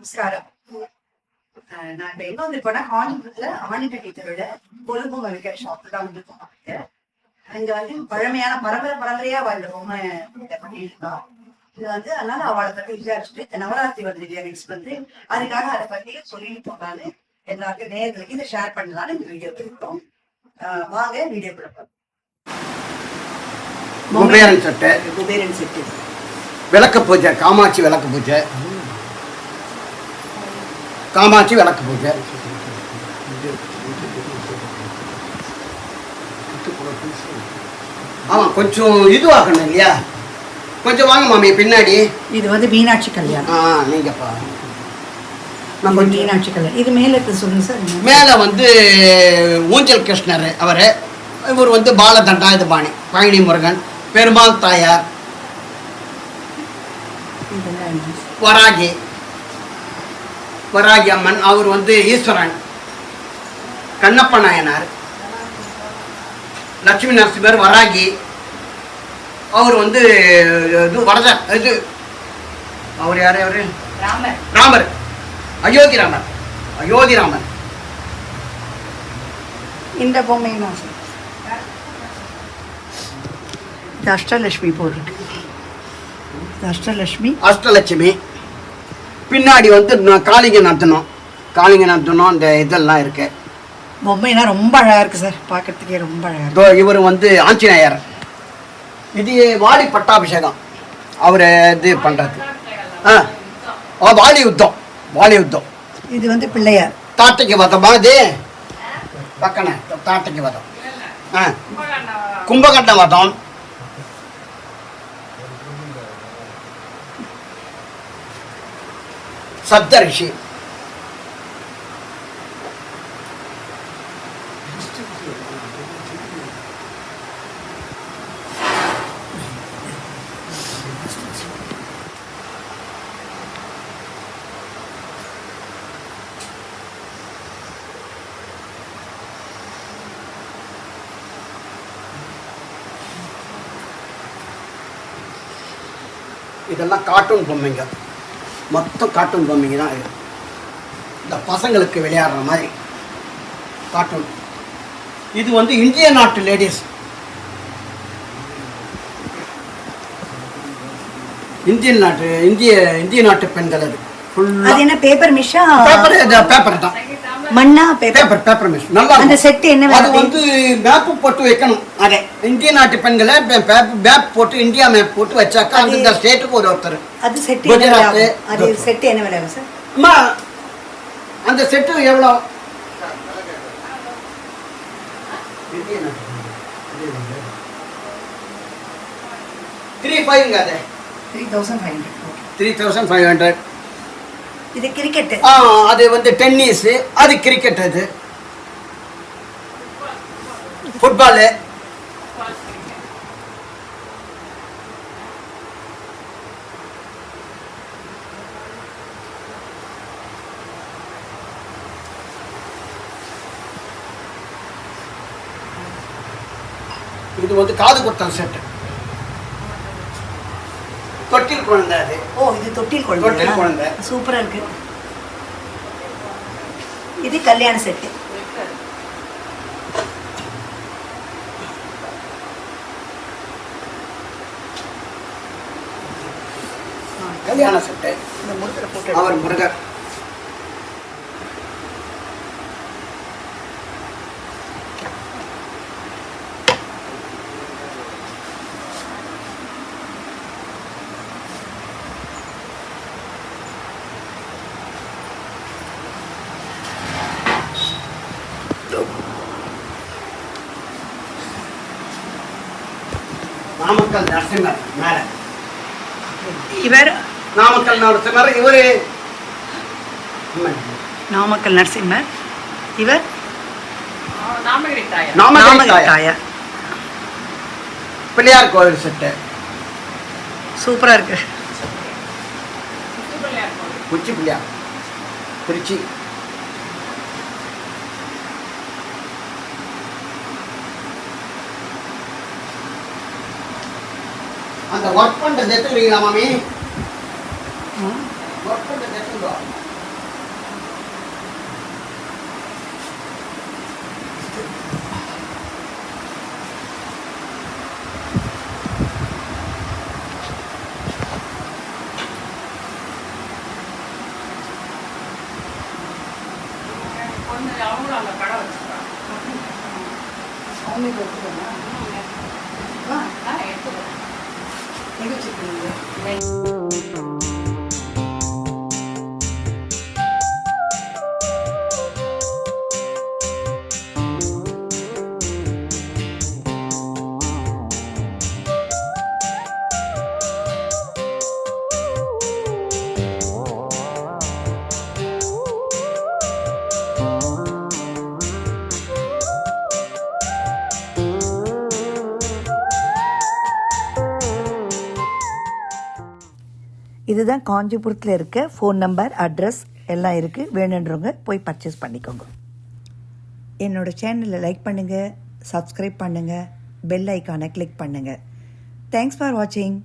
நமஸ்காரம். நான் இப்ப எங்க வந்திருக்கோம்னா ஹாலிவுட்ல ஆனிட்ட டீச்சரோட கொழும்பு வைக்கிற ஷாப் தான் வந்து போனாங்க அங்க வந்து பழமையான பரம்பரை பரம்பரையா வாழ்ந்த பொம்மை பண்ணியிருக்கோம் இது வந்து அதனால அவளை பத்தி விசாரிச்சுட்டு நவராத்திரி வந்து நெக்ஸ்ட் வந்து அதுக்காக அதை பத்தி சொல்லிட்டு போனாலும் எல்லாருக்கும் நேர்களுக்கு இதை ஷேர் பண்ணலாம்னு இந்த வீடியோ இருக்கோம். வாங்க வீடியோ கொடுப்போம் குபேரன் சட்டை. குபேரன் செட்டு. விளக்கு பூஜை காமாட்சி விளக்கு பூஜை. காமாட்சி விளக்கு பூஜை. ஆமாம் கொஞ்சம் இதுவாகணும் இல்லையா? கொஞ்சம் வாங்க மாமி பின்னாடி. இது வந்து மீனாட்சி கல்யாணம். ஆ நீங்கப்பா. நம்ம மீனாட்சி கல்யாணம். இது மேல சொல்லுங்க சார். மேலே வந்து ஊஞ்சல் கிருஷ்ணர் அவர். இவர் வந்து பாலதண்டாயுதபாணி பழனி முருகன் பெருமாள் தாயார்? வராகி. வராகி அம்மன் அவர் வந்து ஈஸ்வரன் கண்ணப்ப நாயனார் லட்சுமி நரசிம்மர் வராகி அவர் வந்து இது வரத இது அவர் யார் யாரு ராமர். அயோத்தி ராமர். அயோத்தி ராமர். இந்த பொம்மை அஷ்டலட்சுமி போட்டிருக்கு. இது அஷ்டலட்சுமி. அஷ்டலட்சுமி. பின்னாடி வந்து ந- காளிங்க நர்த்தனம் காளிங்க நர்த்தனம் இந்த இதெல்லாம் இருக்கு. பொம்மைலாம் ரொம்ப அழகா இருக்கு சார். பார்க்கறதுக்கே ரொம்ப அழகா இருக்கு. இதோ இவர் வந்து ஆஞ்சநேயர். இது வாலி பட்டாபிஷேகம். அவர் இது பண்ணுறது ஆ வாலி யுத்தம். வாலி யுத்தம். இது வந்து பிள்ளையார். தாட்டைக்கு வதமா. இது பக்கன தாட்டைக்கு வதம். ஆ கும்பகண்ட வதம். சப்தரிஷி இதெல்லாம் கார்ட்டூன் பொம்மைங்க. மொத்தம் கார்ட்டூன் பொம்மைங்க தான் இது. இந்த பசங்களுக்கு விளையாடுற மாதிரி கார்ட்டூன் இது வந்து இந்திய நாட்டு லேடிஸ் இந்தியன் நாட்டு இந்திய இந்திய நாட்டு பெண்கள் அது. என்ன பேப்பர் மிஷா பேப்பர் பேப்பர் தான். மண்ணா பேப்பர்? பேப்பர் மிஸ் நல்லா அந்த. செட் என்ன அது? வந்து மேப்பு போட்டு வைக்கணும். அதே இந்திய நாட்டு பெண்களை மேப் போட்டு இந்தியா மேப் போட்டு வச்சாக்கா அந்த ஸ்டேட்டுக்கு ஒரு ஒருத்தர். அது செட் என்ன குஜராத்? அது செட் என்ன விலை சார் அம்மா அந்த செட்டு எவ்வளோ? த்ரீ ஃபைவ்ங்க அது. Three thousand five hundred three thousand five hundred இது கிரிக்கெட் ஆ அது வந்து டென்னிஸ் அது கிரிக்கெட் அது. ஃபுட்பாலு இது வந்து காது குத்தம் செட்டு தொட்டில் குழந்தை அது. ஓ இது தொட்டில் குழந்தை தொட்டில் குழந்தை. சூப்பரா இருக்கு. இது கல்யாண செட்டு. கல்யாண செட்டு. இந்த முருகரை அவர் முருகர். நாமக்கல் நரசிம்மர் மேல. இவர் நாமக்கல் நரசிம்மர் இவரு. நாமக்கல் நரசிம்மர் இவர் நாமக்கல் தாயார். பிள்ளையார் கோவில் செட்டு. சூப்பரா இருக்கு. உச்சி பிள்ளையார். திருச்சி. அந்த ஒர்க் பண்ணுறது எடுத்துக்கிறீங்களா மாமி? ஒர்க் பண்ணுறது எடுத்துக்கோ அவங்களும் அந்த கடை வச்சுருக்காங்க. அவங்களுக்கு வச்சுருக்காங்க. வச்சுருக்கீங்க இதுதான் காஞ்சிபுரத்தில் இருக்க ஃபோன் நம்பர் அட்ரஸ் எல்லாம் இருக்குது வேணுன்றவங்க போய் பர்ச்சேஸ் பண்ணிக்கோங்க. என்னோட சேனலை லைக் பண்ணுங்கள் சப்ஸ்கிரைப் பண்ணுங்கள் பெல் ஐக்கானை கிளிக் பண்ணுங்கள் தேங்க்ஸ் ஃபார் வாட்சிங்